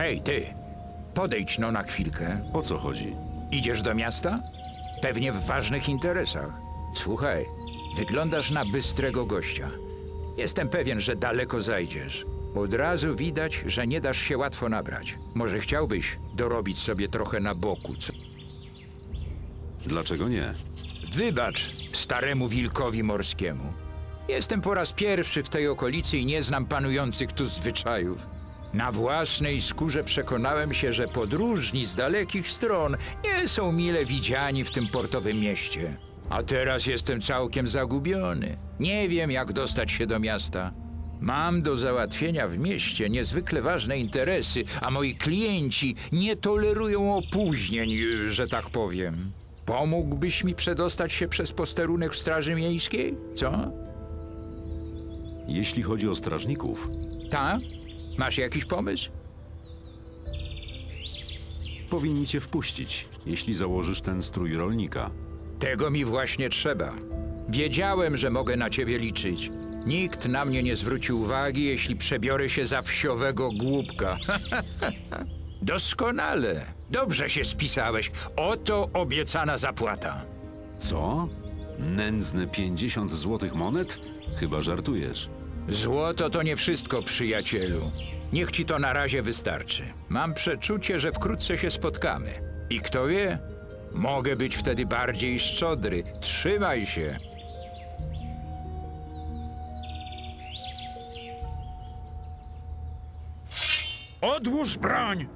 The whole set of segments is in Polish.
Hej, ty! Podejdź no na chwilkę. O co chodzi? Idziesz do miasta? Pewnie w ważnych interesach. Słuchaj, wyglądasz na bystrego gościa. Jestem pewien, że daleko zajdziesz. Od razu widać, że nie dasz się łatwo nabrać. Może chciałbyś dorobić sobie trochę na boku, co? Dlaczego nie? Wybacz staremu wilkowi morskiemu. Jestem po raz pierwszy w tej okolicy i nie znam panujących tu zwyczajów. Na własnej skórze przekonałem się, że podróżni z dalekich stron nie są mile widziani w tym portowym mieście. A teraz jestem całkiem zagubiony. Nie wiem, jak dostać się do miasta. Mam do załatwienia w mieście niezwykle ważne interesy, a moi klienci nie tolerują opóźnień, że tak powiem. Pomógłbyś mi przedostać się przez posterunek Straży Miejskiej? Co? Jeśli chodzi o strażników, Ta? Masz jakiś pomysł? powinni cię wpuścić, jeśli założysz ten strój rolnika. Tego mi właśnie trzeba. Wiedziałem, że mogę na ciebie liczyć. Nikt na mnie nie zwróci uwagi, jeśli przebiorę się za wsiowego głupka. Doskonale. Dobrze się spisałeś. Oto obiecana zapłata. Co? Nędzne 50 złotych monet? Chyba żartujesz. Złoto to nie wszystko, przyjacielu. Niech ci to na razie wystarczy. Mam przeczucie, że wkrótce się spotkamy. I kto wie, mogę być wtedy bardziej szczodry. Trzymaj się. Odłóż broń!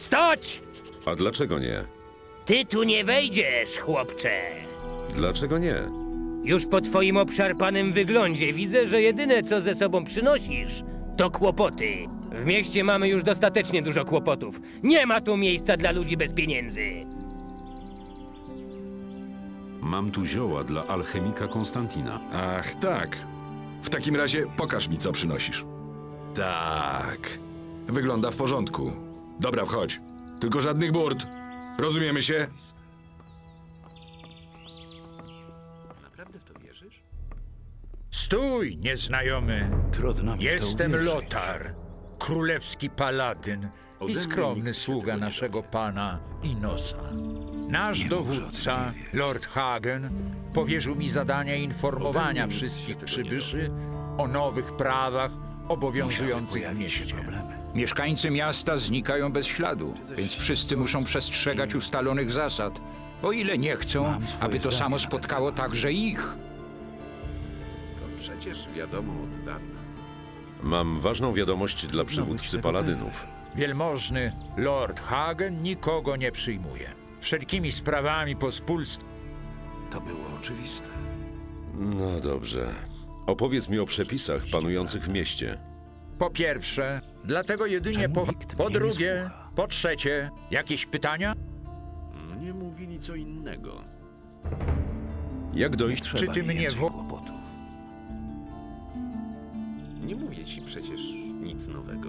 Stać! A dlaczego nie? Ty tu nie wejdziesz, chłopcze. Dlaczego nie? Już po twoim obszarpanym wyglądzie widzę, że jedyne co ze sobą przynosisz, to kłopoty. W mieście mamy już dostatecznie dużo kłopotów. Nie ma tu miejsca dla ludzi bez pieniędzy. Mam tu zioła dla alchemika Konstantina. Ach, tak. W takim razie pokaż mi, co przynosisz. Tak. Wygląda w porządku. Dobra, wchodź. Tylko żadnych burt. Rozumiemy się? Stój, nieznajomy. Trudno mi w to Jestem uwierzyć. Lotar, królewski paladyn i skromny sługa naszego pana Inosa. Nasz dowódca, Lord Hagen, powierzył mi zadanie informowania wszystkich przybyszy o nowych prawach obowiązujących w pojawić się mieście. problemy. Mieszkańcy miasta znikają bez śladu, więc wszyscy muszą przestrzegać ustalonych zasad, o ile nie chcą, aby to samo spotkało także ich. To przecież wiadomo od dawna. Mam ważną wiadomość dla przywódcy tego paladynów. Wielmożny Lord Hagen nikogo nie przyjmuje. Wszelkimi sprawami pospólstwa To było oczywiste. No dobrze. Opowiedz mi o przepisach panujących w mieście. Po pierwsze, dlatego jedynie Czemu po, nikt po mnie nie drugie, słucha? po trzecie, jakieś pytania? Mnie mówili co innego. Jak dojść? Trzeba Czy ty mi mnie więcej wo- kłopotów. Nie mówię ci przecież nic nowego.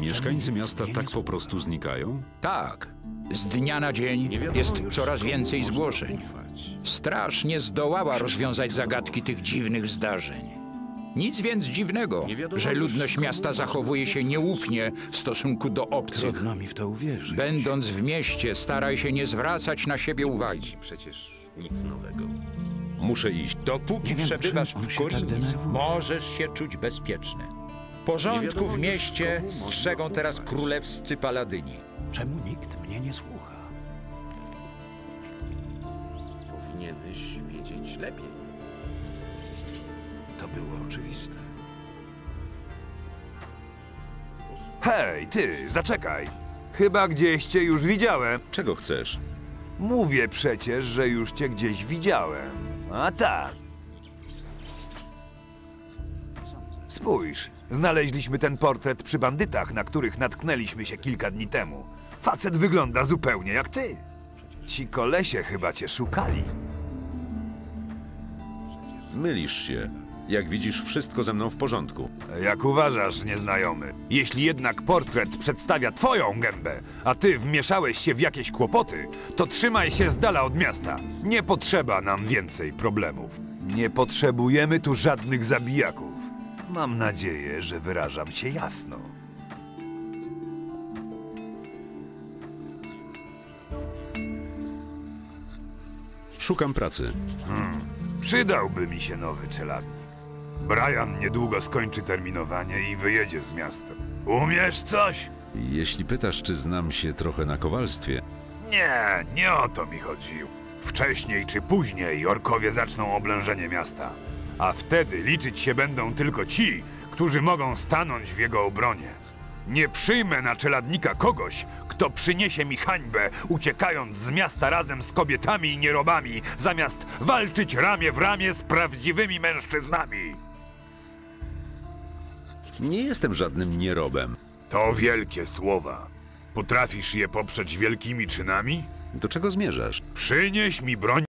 Mieszkańcy miasta tak po prostu znikają? Tak. Z dnia na dzień Nie wiadomo jest już, coraz komu więcej można zgłoszeń. ufać. Straż nie zdołała rozwiązać zagadki tych dziwnych zdarzeń. Nic więc dziwnego, że ludność miasta zachowuje się nieufnie w stosunku do obcych. Trudno mi w to uwierzyć. Będąc w mieście, staraj się nie zwracać na siebie uwagi. ci przecież nic nowego. Muszę iść. Dopóki Nie wiem, przebywasz on w się tak Korinis, denerwuje. możesz się czuć bezpieczny. Porządku w mieście strzegą teraz królewscy paladyni. Czemu nikt mnie nie słucha? Powinieneś wiedzieć lepiej. To było oczywiste. Hej, ty, zaczekaj. Chyba gdzieś cię już widziałem. Czego chcesz? Mówię przecież, że już cię gdzieś widziałem. A tak. Spójrz, znaleźliśmy ten portret przy bandytach, na których natknęliśmy się kilka dni temu. Facet wygląda zupełnie jak ty. Ci kolesie chyba cię szukali. Mylisz się. Jak widzisz, wszystko ze mną w porządku. Jak uważasz, nieznajomy? Jeśli jednak portret przedstawia twoją gębę, a ty wmieszałeś się w jakieś kłopoty, to trzymaj się z dala od miasta. Nie potrzeba nam więcej problemów. Nie potrzebujemy tu żadnych zabijaków. Mam nadzieję, że wyrażam się jasno. Szukam pracy. Przydałby mi się nowy czeladnik. Brian niedługo skończy terminowanie i wyjedzie z miasta. Umiesz coś? Jeśli pytasz, czy znam się trochę na kowalstwie, Nie, nie o to mi chodziło. Wcześniej czy później orkowie zaczną oblężenie miasta, a wtedy liczyć się będą tylko ci, którzy mogą stanąć w jego obronie. Nie przyjmę na czeladnika kogoś, kto przyniesie mi hańbę, uciekając z miasta razem z kobietami i nierobami, zamiast walczyć ramię w ramię z prawdziwymi mężczyznami. Nie jestem żadnym nierobem. To wielkie słowa. Potrafisz je poprzeć wielkimi czynami? Do czego zmierzasz? Przynieś mi broń